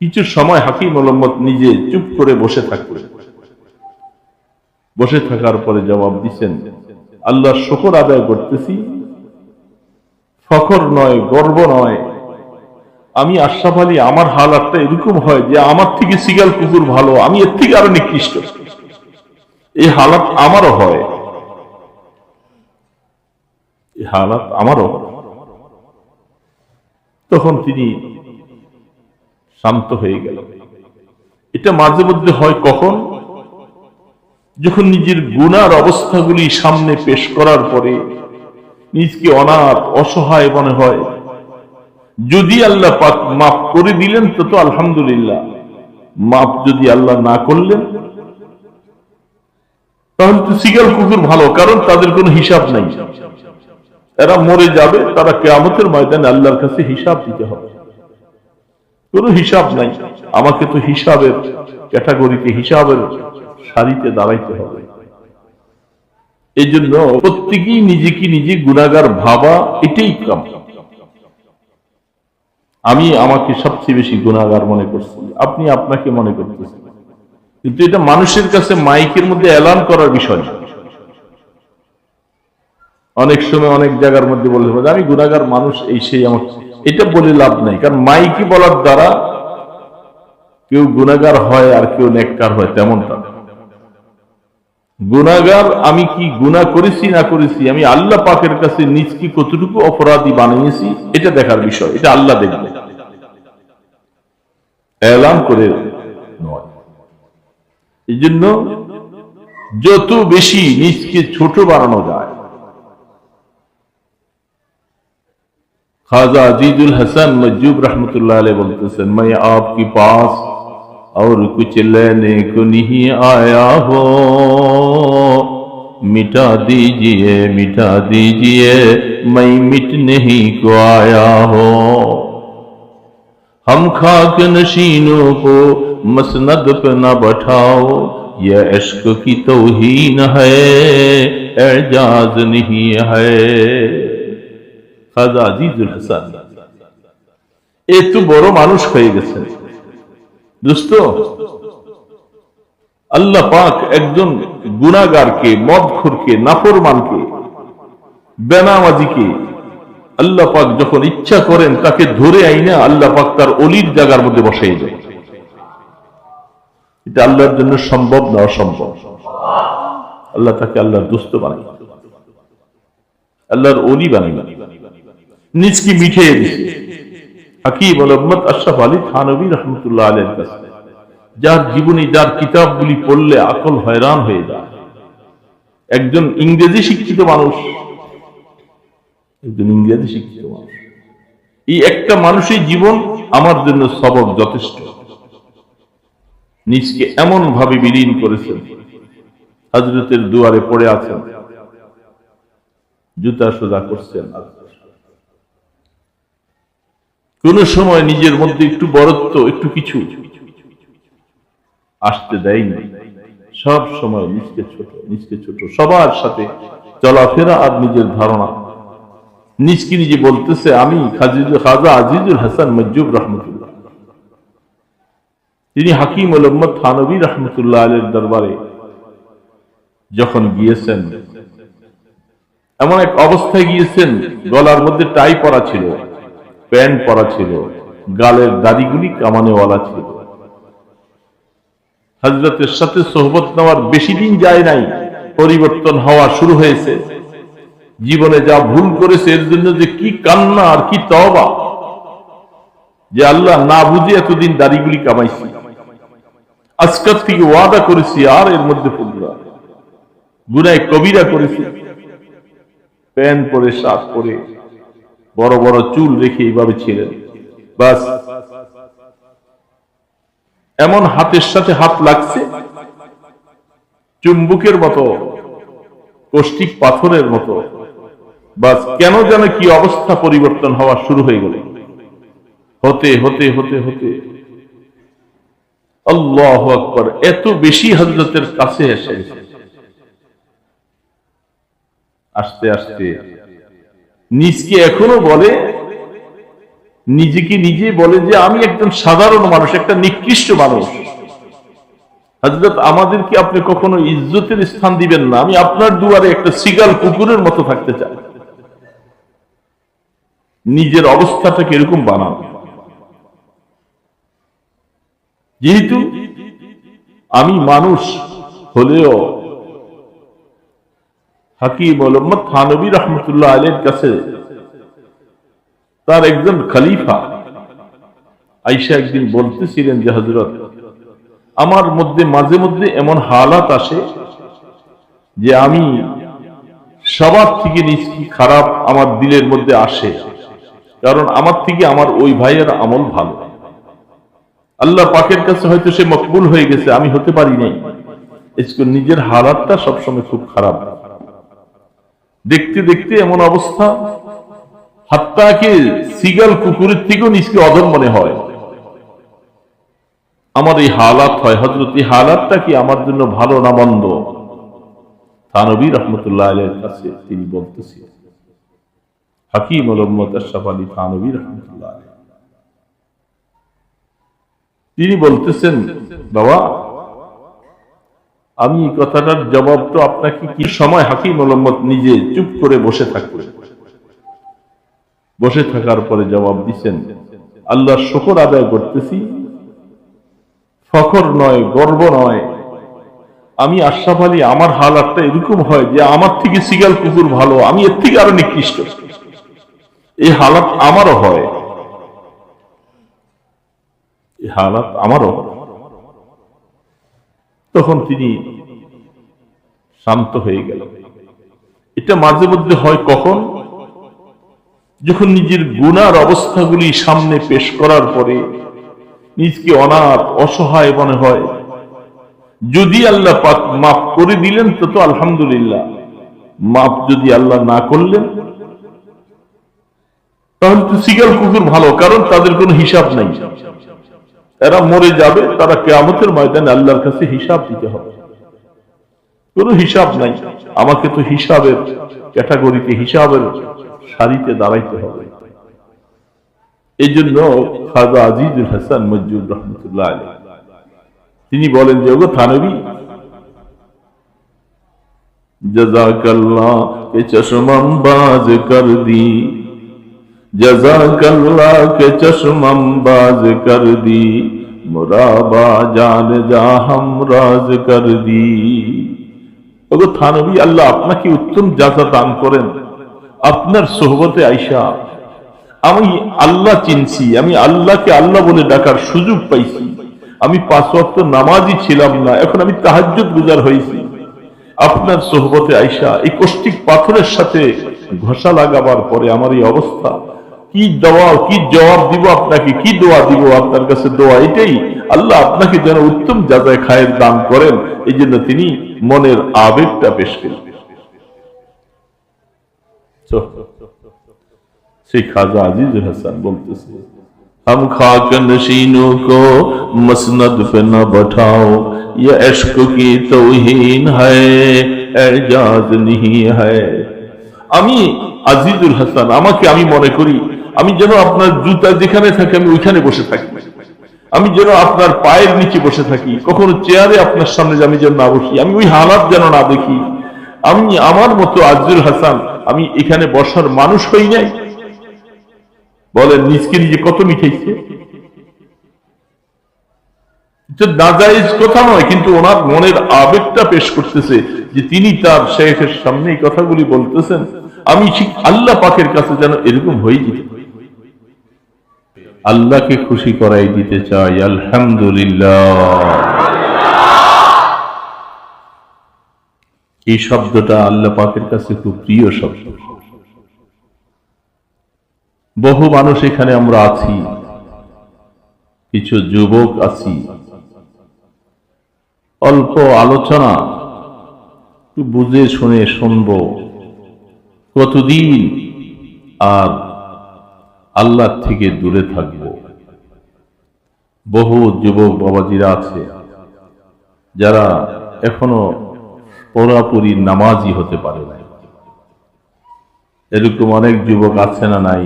কিছু সময় হাকিম মোহাম্মদ নিজে চুপ করে বসে থাকলেন বসে থাকার পরে জবাব দিচ্ছেন আল্লাহর শকর আদায় করতেছি। ফখর নয়, গর্ব নয়। আমি আশরাফ আলী, আমার হালাতটা এরকম হয় যে আমার থেকে সিগাল কুকুর ভালো, আমি এর থেকে আরও নিকৃষ্ট। এই হালাত আমারও হয়। এই হালাত আমারও। তখন তিনি শান্ত হয়ে গেল। এটা মাঝে মধ্যে হয় কখন? যখন নিজের গুনার অবস্থাগুলি সামনে পেশ করার পরে নিজকে অনাথ, অসহায় মনে হয়। যদি আল্লাহ পাক মাফ করে দিলেন, তো তো আলহামদুলিল্লাহ। মাফ যদি আল্লাহ না করলেন, তাহলে তো সিগাল কুকুর ভালো, কারণ তাদের কোনো হিসাব নাই। এরা মরে যাবে, তারা কেয়ামতের ময়দানে আল্লাহর কাছে হিসাব দিতে হবে। কোনো হিসাব নাই। আমাকে তো হিসাবের ক্যাটাগরিতে, হিসাবের সারিতে দাঁড়াইতে হবে। এই জন্য প্রত্যেকেই নিজেকে নিজে গুণাগার ভাবা, এটাই কাম। আমি আমাকে সবচেয়ে বেশি গুণাগার মনে করছি। আপনি আপনাকে মনে করতেছেন। কিন্তু এটা মানুষের কাছে মাইকের মধ্যে অ্যালার্ম করার বিষয় অনেক সময় অনেক জায়গার মধ্যে পারে, আমি গুণাগার মানুষ, এই সেই আমার এটা বলে লাভ নাই, কারণ মাইকি বলার দ্বারা কেউ গুণাগার হয় আর কেউ নেককার হয়, তেমনটা না। গুনাগার আমি কি গুনাহ করেছি না করেছি, আমি আল্লাহ পাকের কাছে নিজকে কতটুকু অপরাধী বানিয়েছি, এটা দেখার বিষয়, এটা আল্লাহ দেখবে এলান করে নয় এই জন্য যত বেশি নিজকে ছোট বানানো যায় خاضہ عزیز الحسن مجیوب رحمۃ اللہ علیہ وسلم میں آپ کے پاس اور کچھ لینے کو نہیں آیا ہو مٹا دیجیے مٹا دیجیے، میں مٹنے کو آیا ہو ہم خاک نشینوں کو مسند پہ نہ بٹھاؤ، یہ عشق کی توہین ہے، اعجاز نہیں ہے۔ খাজা এত বড় মানুষ হয়ে গেছেন দোস্ত আল্লাহ পাক একজন গুনাগারকে মদখুরকে, নাফরমানকে, বেনামাজিকে আল্লাহ পাক যখন ইচ্ছা করেন তাকে ধরে আইনা আল্লাহ পাক তার অলির জায়গার মধ্যে বসাই যায় এটা আল্লাহর জন্য সম্ভব না অসম্ভব? আল্লাহ তাকে আল্লাহর দুস্থ বানাই আল্লাহর অলি বানাই নিজকে মিঠিয়ে দিছে হাকিম আশরাফ আলী থানবী রহমতুল্লাহ আলের কাছে, যার জীবনী, যার কিতাবগুলি পড়লে আকল হয়রান হয়ে যায়। একজন ইংরেজি শিক্ষিত মানুষ, একজন ইংরেজি শিক্ষিত মানুষ। এই একটা মানুষের জীবন আমার জন্য সবক যথেষ্ট। নিজকে এমন ভাবে বিলীন করেছেন হজরতের দুয়ারে পড়ে আছেন, জুতা সোজা করছেন কোন সময় নিজের মধ্যে একটু বরত্ব, একটু কিছু আসতে দেয়নি সব সময় নিজকে ছোট নিজকে ছোট। সবার সাথে চলাফেরা আর নিজের ধারণা। নিজকে নিজে বলতেছে, আমি খাজিজুল, খাজা আজিজুল হাসান মজ্জুব রহমতুল্লাহ। তিনি হাকিম মোহাম্মদ থানবী রহমতুল্লাহ আলের দরবারে যখন গিয়েছেন, এমন এক অবস্থায় গিয়েছেন, গলার মধ্যে টাই পরা ছিল। প্যান্ট পরা ছিল, গালের দাড়িগুলি কামানেওয়ালা ছিল। হজরতের সাথে সোহবত নেওয়ার বেশি দিন যায় নাই, পরিবর্তন হওয়া শুরু হয়েছে। জীবনে যা ভুল করেছে, এর জন্য যে কি কান্না আর কি তবা যে আল্লাহ না বুঝে এতদিন দাড়িগুলি কামাইছি। আজকাল থেকে ওয়াদা করেছি, আর এর মধ্যে ফুলরা গুনায় কবিরা করেছি। প্যান্ট পরে, শার্ট পরে। বড় বড় চুল রেখে এইভাবে ছিলেন বাস। এমন হাতের সাথে হাত লাগছে, চুম্বুকের মতো কষ্টিক পাথরের মতো। বাস, কেন যেন কি অবস্থা পরিবর্তন হওয়া শুরু হয়ে গেল। হতে হতে হতে হতে। আল্লাহ আকবর, এত বেশি হজরতের কাছে এসে আস্তে আস্তে। নিজকে এখনও বলে, নিজেকে নিজে বলে যে আমি একজন সাধারণ মানুষ, একটা নিকৃষ্ট মানুষ। হজরত আমাদেরকে আপনি কখনো ইজ্জতের স্থান দিবেন না? আমি আপনার দুয়ারে একটা সিগাল কুকুরের মতো থাকতে চাই। নিজের অবস্থাটাকে এরকম বানান? যেহেতু আমি মানুষ হলেও হাকিম মোহাম্মদ থানবী রহমতুল্লাহ আলের কাছে তার একজন খলিফা আইসা একদিন বলতেছিলেন যে হজরত আমার মধ্যে, মাঝে মধ্যে এমন হালাত আসে যে আমি সবার থেকে নিষ্কি খারাপ আমার দিলের মধ্যে আসে। কারণ আমার থেকে আমার ওই ভাইয়ের আমল ভালো। আল্লাহ পাকের কাছে হয়তো সে মকবুল হয়ে গেছে, আমি হতে পারি নাই। নিজের হালাতটা সবসময় খুব খারাপ। দেখতে দেখতে এমন অবস্থা। হাত্তাকে সিগাল কুকুরের থেকেও নিজকে অধর মনে হয়? আমার এই হালাত হয়। হজরত এই হালাতটা কি আমার জন্য ভালো না মন্দ? থানবী রহমতুল্লাহ আলের কাছে তিনি বলতেছিলেন হাকিম মোহাম্মদ আশরাফ আলী থানবী রহমতুল্লাহ তিনি বলতেছেন, বাবা আমি এই কথাটার জবাব তো আপনাকে কি সময় হাকিম মোহাম্মদ নিজে চুপ করে বসে থাকবে? বসে থাকার পরে জবাব দিচ্ছেন আল্লাহ শকর আদায় করতেছি। ফখর নয়, গর্ব নয়। আমি আশরাফ আলী, আমার হালাতটা এরকম হয় যে আমার থেকে সিগাল কুকুর ভালো, আমি এর থেকে আরও নিকৃষ্ট। এই হালাত আমারও হয়। এই হালাত আমারও হয়। তখন তিনি শান্ত হয়ে গেল। এটা মাঝে মধ্যে হয় কখন? যখন নিজের গুনার অবস্থাগুলি সামনে পেশ করার পরে নিজকে অনাথ, অসহায় মনে হয়। যদি আল্লাহ মাফ করে দিলেন, তো তো আলহামদুলিল্লাহ। মাফ যদি আল্লাহ না করলেন, তাহলে তো সিগাল কুকুর ভালো, কারণ তাদের কোনো হিসাব নাই। এরা মরে যাবে, তারা কেয়ামতের ময়দানে আল্লাহর কাছে হিসাব দিতে হবে। কোনো হিসাব নাই। আমাকে তো হিসাবের ক্যাটাগরিতে, হিসাবের সারিতে দাঁড়াইতে হবে। এই জন্য খাজা আজিজুল হাসান মজুর রহমতুল্লাহ আলী তিনি বলেন যে, ওগো থানবী জজাকাল্লা চশমাম বাজ কর দি। جزاک اللہ کے چشمم باز کر دی مرابا جان جا ہم راز কর দি ওগো থানবী আল্লাহ আপনাকে উত্তম যাতা দান করেন আপনার সোহবতে আইসা আমি আল্লাহ চিনছি, আমি আল্লাহকে আল্লাহ বলে ডাকার সুযোগ পাইছি। আমি পাঁচ ওয়াক্ত নামাজই ছিলাম না, এখন আমি তাহাজ্জুদ গুজার হয়েছি আপনার সোহবতে আইসা এই কষ্টিক পাথরের সাথে ঘষা লাগাবার পরে আমার এই অবস্থা। কি জবাব কি জবাব দিব আপনাকে? কি দোয়া দিব আপনার কাছে? দোয়া এটাই। আল্লাহ আপনাকে যেন উত্তম যাচাই খায়ের দান করেন। এই জন্য তিনি মনের আবেগটা পেশ করলেন সেই খাজা আজিজ হাসান বলতেছে ইয়ে আমি আজিজুল হাসান, আমাকে আমি মনে করি আমি যেন আপনার জুতা যেখানে থাকে আমি ওইখানে বসে থাকি। আমি যেন আপনার পায়ের নিচে বসে থাকি। কখনো চেয়ারে আপনার সামনে আমি যেন না বসি। আমি ওই হালাত যেন না দেখি। আমি, আমার মতো আজিজুল হাসান, আমি এখানে বসার মানুষ হই নাই। বলেন নিজকে নিজে কত নাজাইজ কথা নয়, কিন্তু ওনার মনের আবেগটা পেশ করতেছে যে তিনি তার শেখের সামনে এই কথাগুলি বলতেছেন। আমি ঠিক আল্লাহ পাকের কাছে যেন এরকম হয়ে যেতে আল্লাহকে খুশি করাই দিতে চাই, আলহামদুলিল্লাহ। এই শব্দটা আল্লাহ পাকের কাছে খুব প্রিয় শব্দ। বহু মানুষ এখানে আমরা আছি, কিছু যুবক আছি। অল্প আলোচনা বুঝে শুনে শুনব। কতদিন আর আল্লাহ থেকে দূরে থাকব। বহু যুবক বাবাজিরা আছে, যারা এখনও পুরাপুরি নামাজি হতে পারে না এরকম অনেক যুবক আছে না নাই?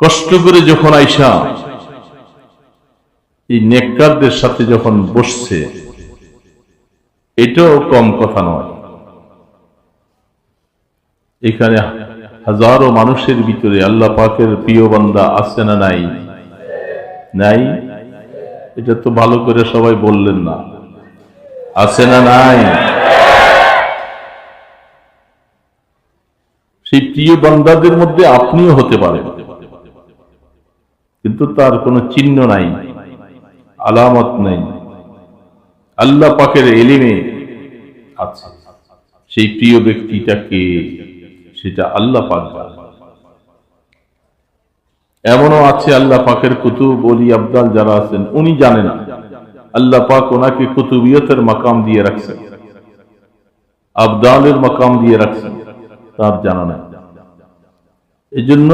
কষ্ট করে যখন আইসা, এই নেককারদের সাথে যখন বসছে, এটাও কম কথা নয়। এখানে হাজারো মানুষের ভিতরে আল্লাহ পাকের প্রিয় বান্দা আছে না নাই? নাই? এটা তো ভালো করে সবাই বললেন না। আছে না নাই? সেই প্রিয় বান্দাদের মধ্যে আপনিও হতে পারেন। কিন্তু তার কোনো চিহ্ন নাই, আলামত নাই। আল্লাহ পাকের এলিমে আছে। সেই প্রিয় ব্যক্তিটাকে সেটা আল্লাহ পাক এমনও আছে আল্লাহ পাকের কুতুব অলি আবদাল যারা আছেন, উনি জানেন না। আল্লাহ পাক ওনাকে কুতুবিয়তের মাকাম দিয়ে রাখছেন আবদালের মাকাম দিয়ে রাখছেন তার জানা নাই। এই জন্য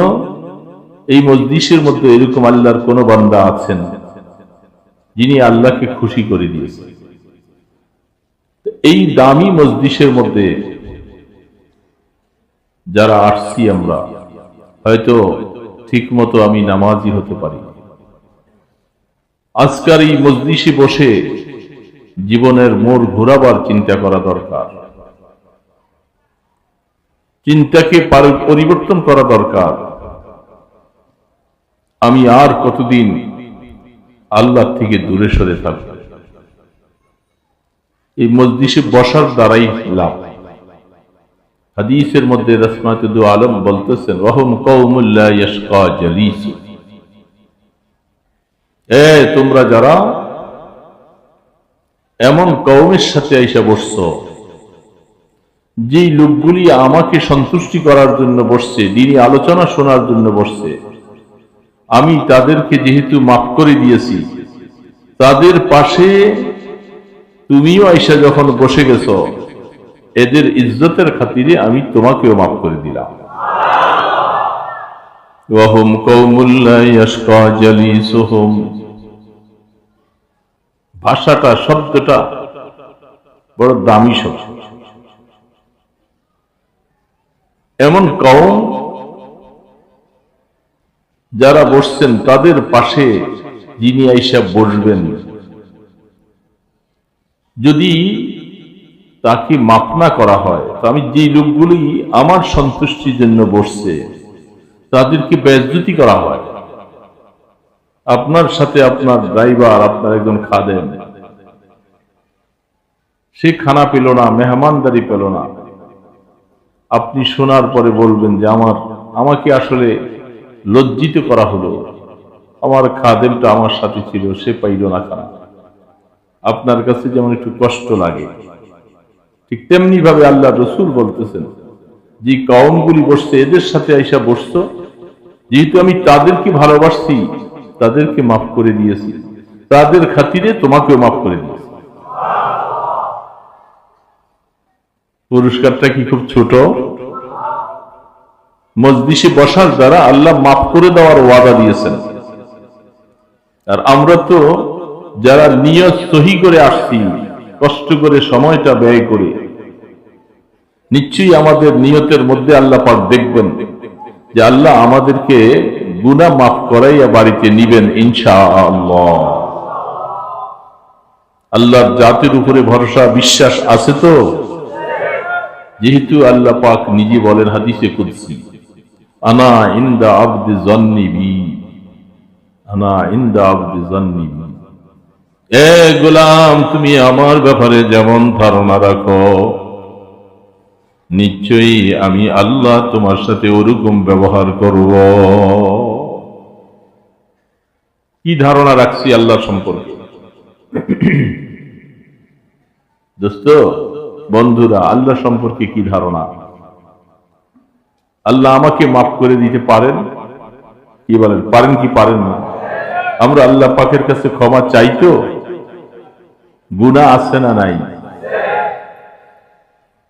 এই মজলিসের মধ্যে এরকম আল্লাহর কোন বান্দা আছেন, যিনি আল্লাহকে খুশি করে দিয়েছেন। এই দামি মজলিসের মধ্যে যারা আসছি আমরা, হয়তো ঠিক মতো আমি নামাজি হতে পারি। আজকার এই মজলিসে বসে জীবনের মোড় ঘোরাবার চিন্তা করা দরকার। চিন্তাকে পরিবর্তন করা দরকার। আমি আর কতদিন আল্লাহ থেকে দূরে সরে থাকব? এই মসজিষে বসার দ্বারাই লাভ। হাদিসের মধ্যে রসমাতুদু আলম বলতেছেন রহম জালিস। এ, তোমরা যারা এমন কৌমের সাথে আইসা বসছো, যেই লোকগুলি আমাকে সন্তুষ্টি করার জন্য বসছে দিনই আলোচনা শোনার জন্য বসছে, আমি তাদেরকে যেহেতু মাফ করে দিয়েছি, তাদের পাশে তুমিও আইসা যখন বসে গেছো এদের ইজ্জতের খাতিরে আমি তোমাকেও মাফ করে দিলাম। ভাষাটা, শব্দটা বড় দামি শব্দ। এমন কওম যারা বসছেন তাদের পাশে যিনি আইসা বসবেন। যদি তাকে মাপ না করা হয়। তো আমি যে লোকগুলি আমার সন্তুষ্টির জন্য বসছে, তাদেরকে বেজ্জতি করা হয়। আপনার সাথে আপনার ড্রাইভার, আপনার একজন খাদেন সে খানা পেল না, মেহমানদারি পেল না। আপনি শোনার পরে বলবেন যে আমার, আমাকে আসলে লজ্জিত করা হলো। আমার খাদেমটা আমার সাথে ছিল, সে পাইল না খানা। আপনার কাছে যেমন একটু কষ্ট লাগে। ঠিক তেমনি ভাবে আল্লাহ রসুল বলতেছেন, যে কওমগুলি বসছে, এদের সাথে আইসা বসতো যেহেতু আমি তাদেরকে ভালোবাসছি, তাদেরকে মাফ করে দিয়েছি। তাদের খাতিরে তোমাকেও মাফ করে দিয়েছি। পুরস্কারটা কি খুব ছোট? মজলিসে বসার দ্বারা আল্লাহ মাফ করে দেওয়ার ওয়াদা দিয়েছেন। আর আমরা তো যারা নিয়ত সহি করে আসছি কষ্ট করে সময়টা ব্যয় করে। নিশ্চয়ই আমাদের নিয়তের মধ্যে আল্লাহ পাক দেখবেন যে আল্লাহ আমাদেরকে গুনা মাফ করাইয়া বাড়িতে নিবেন ইনশা আল্লাহ আল্লাহর জাতির উপরে ভরসা, বিশ্বাস আছে তো? যেহেতু আল্লাহ পাক নিজে বলেন হাদিসে কুদসি, আনা ইন্দা আব্দি জন্নি বি আনা ইন্দা আব্দি জন্নি বি এ গোলাম, তুমি আমার ব্যাপারে যেমন ধারণা রাখো, নিশ্চয়ই আমি আল্লাহ তোমার সাথে ওরকম ব্যবহার করব। কি ধারণা রাখছি আল্লাহ সম্পর্কে? দোস্ত, বন্ধুরা, আল্লাহ সম্পর্কে কি ধারণা? আল্লাহ আমাকে মাফ করে দিতে পারেন? কি বলেন? পারেন কি পারেন না? আমরা আল্লাহ পাকের কাছে ক্ষমা চাইতো গুণা আছে না নাই?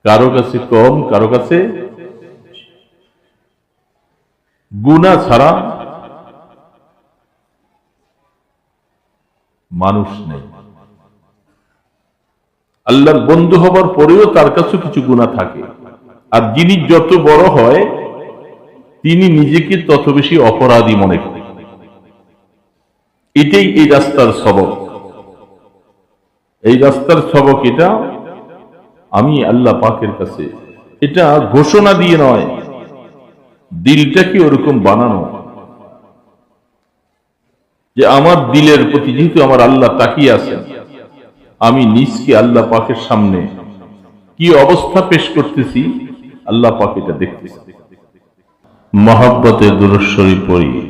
কারও কাছে কম, কারও কাছে গুণা ছাড়া মানুষ নেই। আল্লাহর বন্ধু হবার পরেও তার কাছে কিছু গুণা থাকে। আর যিনি যত বড় হয়, তিনি নিজেকে তত বেশি অপরাধী মনে করেন। এটাই এই রাস্তার সবক এই রাস্তার সবক এটা, আমি আল্লাহ পাকের কাছে এটা ঘোষণা দিয়ে নয় দিলটাকে ওরকম বানানো? যে আমার দিলের প্রতি যেহেতু আমার আল্লাহ তাকিয়ে আছেন, আমি নিজকে আল্লাহ পাকের সামনে কি অবস্থা পেশ করতেছি, আল্লাহ পাক এটা দেখতেছি। মহাব্বতে দুরস্বরী পড়ি।